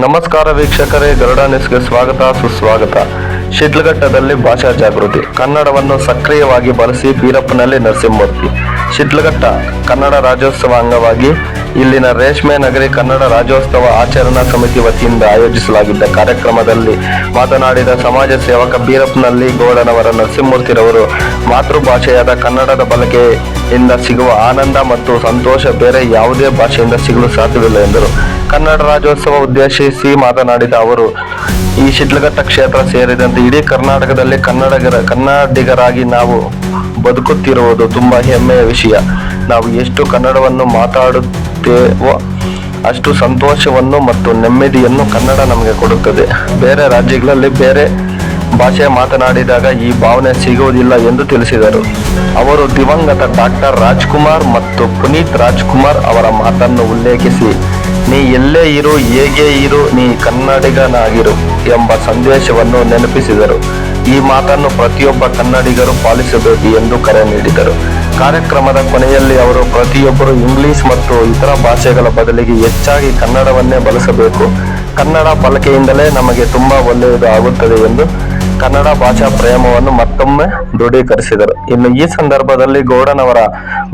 ನಮಸ್ಕಾರ ವೀಕ್ಷಕರೇ ಗರುಡ ನ್ಯೂಸ್ಗೆ ಸ್ವಾಗತ ಸುಸ್ವಾಗತ. ಶಿಡ್ಲಘಟ್ಟದಲ್ಲಿ ಭಾಷಾ ಜಾಗೃತಿ. ಕನ್ನಡವನ್ನು ಸಕ್ರಿಯವಾಗಿ ಬಳಸಿ ಬೀರಪ್ಪನಲ್ಲಿ ನರಸಿಂಹಮೂರ್ತಿ. ಶಿಡ್ಲಘಟ್ಟ ಕನ್ನಡ ರಾಜ್ಯೋತ್ಸವ ಅಂಗವಾಗಿ ಇಲ್ಲಿನ ರೇಷ್ಮೆ ನಗರಿ ಕನ್ನಡ ರಾಜ್ಯೋತ್ಸವ ಆಚರಣಾ ಸಮಿತಿ ವತಿಯಿಂದ ಆಯೋಜಿಸಲಾಗಿದ್ದ ಕಾರ್ಯಕ್ರಮದಲ್ಲಿ ಮಾತನಾಡಿದ ಸಮಾಜ ಸೇವಕ ಬೀರಪ್ಪನಲ್ಲಿ ಗೌಡನವರ ನರಸಿಂಹಮೂರ್ತಿರವರು ಮಾತೃಭಾಷೆಯಾದ ಕನ್ನಡದ ಬಳಕೆಯಿಂದ ಸಿಗುವ ಆನಂದ ಮತ್ತು ಸಂತೋಷ ಬೇರೆ ಯಾವುದೇ ಭಾಷೆಯಿಂದ ಸಿಗಲು ಸಾಧ್ಯವಿಲ್ಲ ಎಂದರು. ಕನ್ನಡ ರಾಜ್ಯೋತ್ಸವ ಉದ್ದೇಶಿಸಿ ಮಾತನಾಡಿದ ಅವರು, ಈ ಶಿಡ್ಲಘಟ್ಟ ಕ್ಷೇತ್ರ ಸೇರಿದಂತೆ ಇಡೀ ಕರ್ನಾಟಕದಲ್ಲಿ ಕನ್ನಡಿಗರ ಕನ್ನಡಿಗರಾಗಿ ನಾವು ಬದುಕುತ್ತಿರುವುದು ತುಂಬ ಹೆಮ್ಮೆಯ ವಿಷಯ. ನಾವು ಎಷ್ಟು ಕನ್ನಡವನ್ನು ಮಾತಾಡುತ್ತೇವೋ ಅಷ್ಟು ಸಂತೋಷವನ್ನು ಮತ್ತು ನೆಮ್ಮದಿಯನ್ನು ಕನ್ನಡ ನಮಗೆ ಕೊಡುತ್ತದೆ. ಬೇರೆ ರಾಜ್ಯಗಳಲ್ಲಿ ಬೇರೆ ಭಾಷೆ ಮಾತನಾಡಿದಾಗ ಈ ಭಾವನೆ ಸಿಗುವುದಿಲ್ಲ ಎಂದು ತಿಳಿಸಿದರು. ಅವರು ದಿವಂಗತ ಡಾಕ್ಟರ್ ರಾಜ್ಕುಮಾರ್ ಮತ್ತು ಪುನೀತ್ ರಾಜ್ಕುಮಾರ್ ಅವರ ಮಾತನ್ನು ಉಲ್ಲೇಖಿಸಿ, ನೀ ಎಲ್ಲೇ ಇರು, ಹೇಗೆ ಇರು, ನೀ ಕನ್ನಡಿಗನಾಗಿರು ಎಂಬ ಸಂದೇಶವನ್ನು ನೆನಪಿಸಿದರು. ಈ ಮಾತನ್ನು ಪ್ರತಿಯೊಬ್ಬ ಕನ್ನಡಿಗರು ಪಾಲಿಸಬೇಕು ಎಂದು ಕರೆ ನೀಡಿದರು. ಕಾರ್ಯಕ್ರಮದ ಕೊನೆಯಲ್ಲಿ ಅವರು ಪ್ರತಿಯೊಬ್ಬರು ಇಂಗ್ಲಿಷ್ ಮತ್ತು ಇತರ ಭಾಷೆಗಳ ಬದಲಿಗೆ ಹೆಚ್ಚಾಗಿ ಕನ್ನಡವನ್ನೇ ಬಳಸಬೇಕು. ಕನ್ನಡ ಬಳಕೆಯಿಂದಲೇ ನಮಗೆ ತುಂಬಾ ಒಳ್ಳೆಯದು ಆಗುತ್ತದೆ ಎಂದು ಕನ್ನಡ ಭಾಷಾ ಪ್ರೇಮವನ್ನು ಮತ್ತೊಮ್ಮೆ ದೃಢೀಕರಿಸಿದರು. ಇನ್ನು ಈ ಸಂದರ್ಭದಲ್ಲಿ ಗೌಡನವರ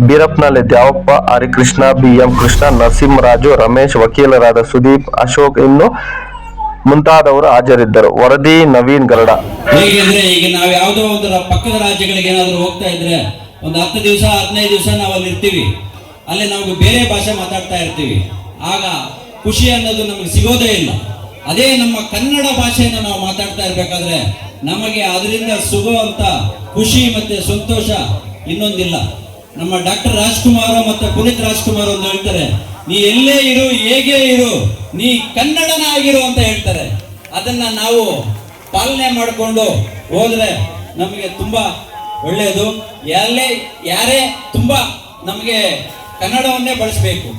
ಬೀರಪ್ನಲ್ಲಿ ದ್ಯಾವಪ್ಪ ಹರಿಕೃಷ್ಣ ಬಿ ಎಂ ಕೃಷ್ಣ, ನರಸಿಂಹರಾಜು, ರಮೇಶ್, ವಕೀಲರಾದ ಸುದೀಪ್, ಅಶೋಕ್ ಇನ್ನು ಮುಂತಾದವರು ಹಾಜರಿದ್ದರು. ವರದಿ ನವೀನ್ ಗರಡ. ಹೇಗೆ ಅಂದ್ರೆ ಈಗ ನಾವು ಯಾವುದೋ ಒಂದು ಪಕ್ಕದ ರಾಜ್ಯಗಳಿಗೆ ಏನಾದರೂ ಹೋಗ್ತಾ ಇದ್ರೆ ಒಂದು ಹತ್ತು ದಿವಸ, ಹದಿನೈದು ದಿವಸ ನಾವು ಅಲ್ಲಿ ಇರ್ತೀವಿ. ಅಲ್ಲಿ ನಾವು ಬೇರೆ ಭಾಷೆ ಮಾತಾಡ್ತಾ ಇರ್ತೀವಿ. ಆಗ ಖುಷಿ ಅನ್ನೋದು ನಮಗೆ ಸಿಗೋದೇ ಇಲ್ಲ. ಅದೇ ನಮ್ಮ ಕನ್ನಡ ಭಾಷೆಯನ್ನು ನಾವು ಮಾತಾಡ್ತಾ ಇರ್ಬೇಕಾದ್ರೆ ನಮಗೆ ಅದರಿಂದ ಸಿಗುವಂತ ಖುಷಿ ಮತ್ತೆ ಸಂತೋಷ ಇನ್ನೊಂದಿಲ್ಲ. ನಮ್ಮ ಡಾಕ್ಟರ್ ರಾಜ್ಕುಮಾರ್ ಮತ್ತೆ ಪುನೀತ್ ರಾಜ್ಕುಮಾರ್ ಒಂದು ಹೇಳ್ತಾರೆ ನೀ ಎಲ್ಲೇ ಇರು, ಹೇಗೆ ಇರು, ನೀ ಕನ್ನಡನಾಗಿರು ಅಂತ ಹೇಳ್ತಾರೆ. ಅದನ್ನ ನಾವು ಪಾಲನೆ ಮಾಡಿಕೊಂಡು ಹೋದ್ರೆ ನಮಗೆ ತುಂಬಾ ಒಳ್ಳೆಯದು. ಎಲ್ಲೇ ಯಾರೇ ತುಂಬಾ ನಮಗೆ ಕನ್ನಡವನ್ನೇ ಬಳಸಬೇಕು.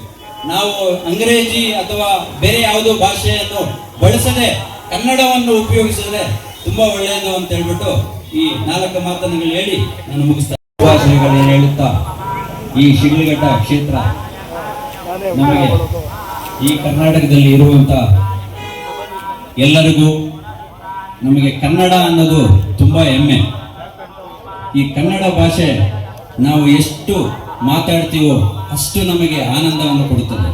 ನಾವು ಅಂಗ್ರೇಜಿ ಅಥವಾ ಬೇರೆ ಯಾವುದೋ ಭಾಷೆಯನ್ನು ಬಳಸದೆ ಕನ್ನಡವನ್ನು ಉಪಯೋಗಿಸಿದ್ರೆ ತುಂಬಾ ಒಳ್ಳೆಯದು ಅಂತ ಹೇಳ್ಬಿಟ್ಟು ಈ ನಾಲ್ಕು ಮಾತನ್ನು ಹೇಳಿ ನಾನು ಮುಗಿಸ್ತಾ ಹೇಳುತ್ತಾ ಈ ಶಿಡ್ಲಘಟ್ಟ ಕ್ಷೇತ್ರ. ನಮಗೆ ಈ ಕರ್ನಾಟಕದಲ್ಲಿ ಇರುವಂತ ಎಲ್ಲರಿಗೂ ನಮಗೆ ಕನ್ನಡ ಅನ್ನೋದು ತುಂಬಾ ಹೆಮ್ಮೆ. ಈ ಕನ್ನಡ ಭಾಷೆ ನಾವು ಎಷ್ಟು ಮಾತಾಡ್ತೀವೋ ಅಷ್ಟು ನಮಗೆ ಆನಂದವನ್ನು ಕೊಡುತ್ತದೆ.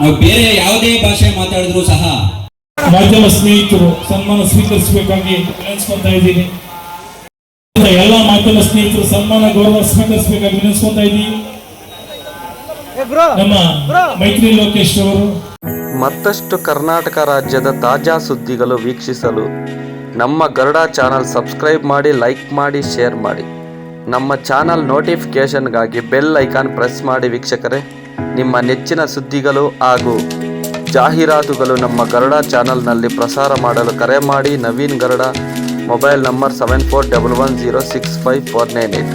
ನಾವು ಬೇರೆ ಯಾವುದೇ ಭಾಷೆ ಮಾತಾಡಿದ್ರು ಸಹ ಮಾಧ್ಯಮ ಸ್ನೇಹಿತರು ಸನ್ಮಾನ ಸ್ವೀಕರಿಸಬೇಕಾಗಿ ವಿನಿಸ್ಕೊತಾ ಇದ್ದೀನಿ. ಎಲ್ಲ ಮಾಧ್ಯಮ ಸ್ನೇಹಿತರು ಸನ್ಮಾನ ಗೌರವ ಸ್ವೀಕರಿಸಬೇಕಾಗಿ ವಿನಿಸ್ಕೊತಾ ಇದ್ದೀನಿ. ನಮ್ಮ ಮೈತ್ರಿ ಲೋಕೇಶ್ ಅವರು. ಮತ್ತಷ್ಟು ಕರ್ನಾಟಕ ರಾಜ್ಯದ ತಾಜಾ ಸುದ್ದಿಗಳು ವೀಕ್ಷಿಸಲು ನಮ್ಮ ಗರುಡ ಚಾನಲ್ ಸಬ್ಸ್ಕ್ರೈಬ್ ಮಾಡಿ ಲೈಕ್ ಮಾಡಿ ಶೇರ್ ಮಾಡಿ. ನಮ್ಮ ಚಾನಲ್ ನೋಟಿಫಿಕೇಷನ್ಗಾಗಿ ಬೆಲ್ ಐಕಾನ್ ಪ್ರೆಸ್ ಮಾಡಿ ವೀಕ್ಷಕರೇ. ನಿಮ್ಮ ನೆಚ್ಚಿನ ಸುದ್ದಿಗಳು ಹಾಗೂ ಜಾಹೀರಾತುಗಳು ನಮ್ಮ ಗರುಡ ಚಾನಲ್ನಲ್ಲಿ ಪ್ರಸಾರ ಮಾಡಲು ಕರೆ ಮಾಡಿ Naveen Garuda mobile number seven four double one zero six five four nine eight